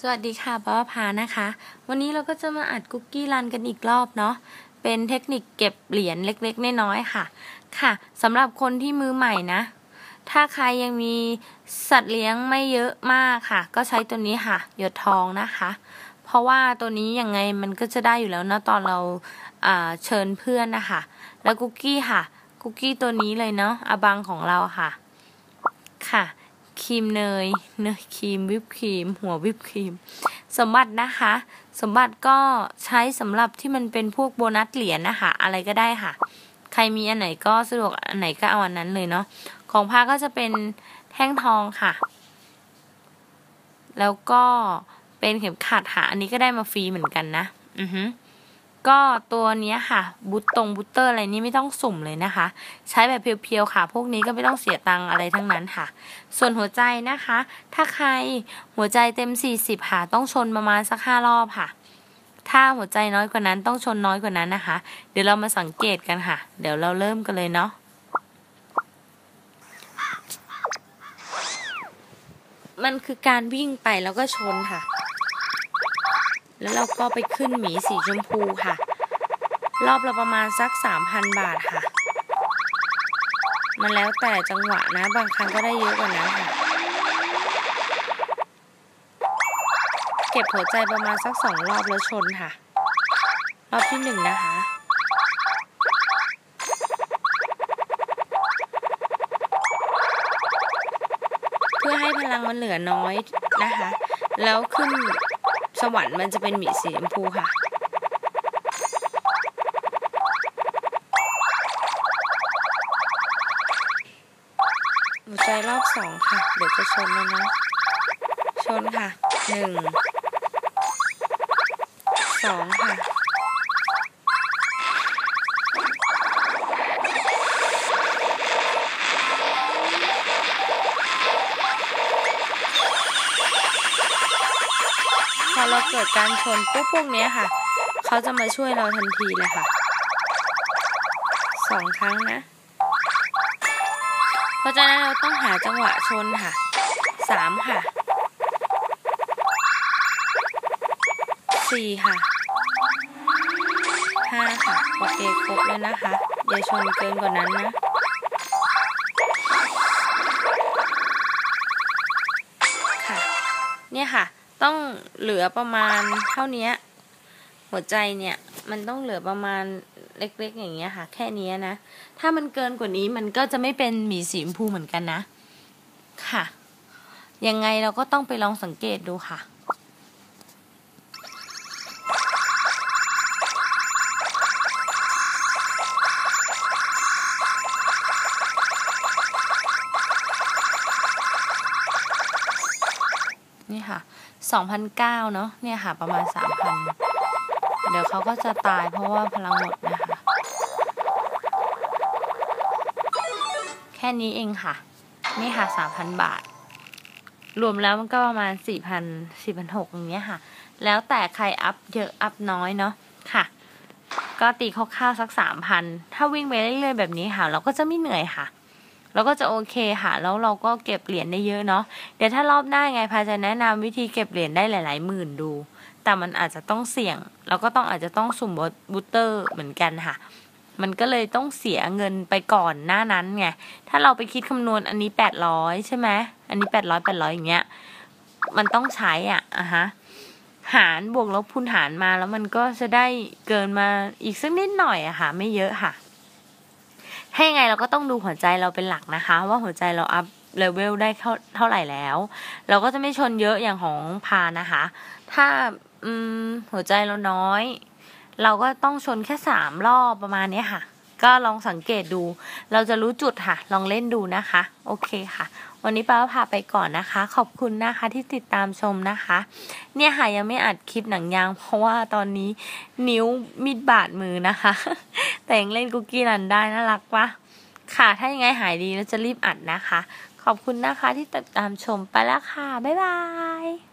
สวัสดีค่ะป้าพานะคะ วันนี้เราก็จะมาอัดคุกกี้รันกันอีกรอบเนาะเป็นเทคนิคเก็บเหรียญเล็กๆน้อยๆค่ะ ค่ะสำหรับคนที่มือใหม่นะ ถ้าใครยังมีสัตว์เลี้ยงไม่เยอะมากค่ะ ก็ใช้ตัวนี้ค่ะ หยดทองนะคะ เพราะว่าตัวนี้ยังไงมันก็จะได้อยู่แล้วนะตอนเราเชิญเพื่อนนะคะแล้วคุกกี้ค่ะ คุกกี้ตัวนี้เลยเนาะอบังของเราค่ะ ค่ะ ครีมเนยเนยครีมวิปครีม หัววิปครีม สมบัตินะคะ สมบัติก็ใช้สำหรับที่มันเป็นพวกโบนัสเหรียญนะคะ อะไรก็ได้ค่ะ ใครมีอันไหนก็สะดวกอันไหนก็เอาอันนั้นเลยเนาะของพาก็จะเป็นแท่งทองค่ะ แล้วก็เป็นเข็มขัดค่ะ อันนี้ก็ได้มาฟรีเหมือนกันนะ อือฮึ ก็ตัวนี้ค่ะบูตตรงบูตเตอร์อะไรนี่ไม่ต้องสุ่มเลยนะคะ ใช้แบบเพียวๆค่ะ พวกนี้ก็ไม่ต้องเสียตังอะไรทั้งนั้นค่ะ ส่วนหัวใจนะคะ ถ้าใครหัวใจเต็ม 40 ค่ะ ต้องชนประมาณสักห้ารอบค่ะ ถ้าหัวใจน้อยกว่านั้นต้องชนน้อยกว่านั้นนะคะ เดี๋ยวเรามาสังเกตกันค่ะ เดี๋ยวเราเริ่มกันเลยเนาะมันคือการวิ่งไปแล้วก็ชนค่ะ แล้วเราก็ไปขึ้นหมีสีชมพูค่ะ รอบละประมาณสักสามพันบาทค่ะ มันแล้วแต่จังหวะนะ บางครั้งก็ได้เยอะกว่านั้นค่ะ เก็บหัวใจประมาณสักสองรอบแล้วชนค่ะ รอบที่หนึ่งนะคะ เพื่อให้พลังมันเหลือน้อยนะคะ แล้วขึ้น สวรรค์มันจะเป็นหมีสีชมพูค่ะหัวใจรอบสองค่ะ เดี๋ยวจะชนแล้วนะ ชนค่ะหนึ่งสองค่ะ เราเกิดการชนปุ๊บพวกนี้ค่ะ เขาจะมาช่วยเราทันทีเลยค่ะสองครั้งนะ เพราะฉะนั้นเราต้องหาจังหวะชนค่ะสามค่ะสี่ค่ะห้าค่ะโอเคครบแล้วนะคะอย่าชนเกินกว่านั้นนะค่ะเนี่ยค่ะ ต้องเหลือประมาณเท่านี้หัวใจเนี่ยมันต้องเหลือประมาณเล็กๆ อย่างเงี้ยค่ะ แค่นี้นะ ถ้ามันเกินกว่านี้มันก็จะไม่เป็นหมีสีชมพูเหมือนกันนะ ค่ะ ยังไงเราก็ต้องไปลองสังเกตดูค่ะ นี่ค่ะสองพันเก้าเนาะเนี่ยค่ะประมาณสามพันเดี๋ยวเขาก็จะตายเพราะว่าพลังหมดนะคะ แค่นี้เองค่ะ นี่ค่ะสามพันบาท รวมแล้วมันก็ประมาณสี่พันสี่พันหกอย่างเงี้ยค่ะ แล้วแต่ใครอัพเยอะอัพน้อยเนาะค่ะ ก็ตีคร่าวๆสักสามพันถ้าวิ่งไปเรื่อยๆแบบนี้ค่ะ เราก็จะไม่เหนื่อยค่ะ เราก็จะโอเคค่ะแล้วเราก็เก็บเหรียญได้เยอะเนาะเดี๋ยวถ้ารอบหน้าไงพาจะแนะนำวิธีเก็บเหรียญได้หลาย ๆ หมื่นดู แต่มันอาจจะต้องเสี่ยง เราก็ต้องอาจจะต้องสุ่มบูตเตอร์เหมือนกันค่ะ มันก็เลยต้องเสียเงินไปก่อนหน้านั้นไงถ้าเราไปคิดคำนวณอันนี้แปดร้อยใช่ไหมอันนี้แปดร้อยแปดร้อยอย่างเงี้ยมันต้องใช้อะอะฮะหารบวกลบคูณหารมาแล้วมันก็จะได้เกินมาอีกสักนิดหน่อยอะค่ะ ไม่เยอะค่ะ ให้ไงเราก็ต้องดูหัวใจเราเป็นหลักนะคะ ว่าหัวใจเราอัพเลเวลได้เท่าเท่าไหร่แล้ว เราก็จะไม่ชนเยอะอย่างของพานะคะ ถ้าอืมหัวใจเราน้อย เราก็ต้องชนแค่สามรอบประมาณนี้ค่ะ ก็ลองสังเกตดู เราจะรู้จุดค่ะ ลองเล่นดูนะคะ โอเคค่ะ วันนี้ป้าพาไปก่อนนะคะ ขอบคุณนะคะที่ติดตามชมนะคะ เนี่ยค่ะยังไม่อัดคลิปหนังยาง เพราะว่าตอนนี้นิ้วมิดบาดมือนะคะ แต่ยังเล่นกุ๊กกี้รันได้น่ารักปะค่ะ ถ้ายังไงหายดีแล้วจะรีบอัดนะคะ ขอบคุณนะคะที่ติดตามชมไปแล้วค่ะ บ๊ายบาย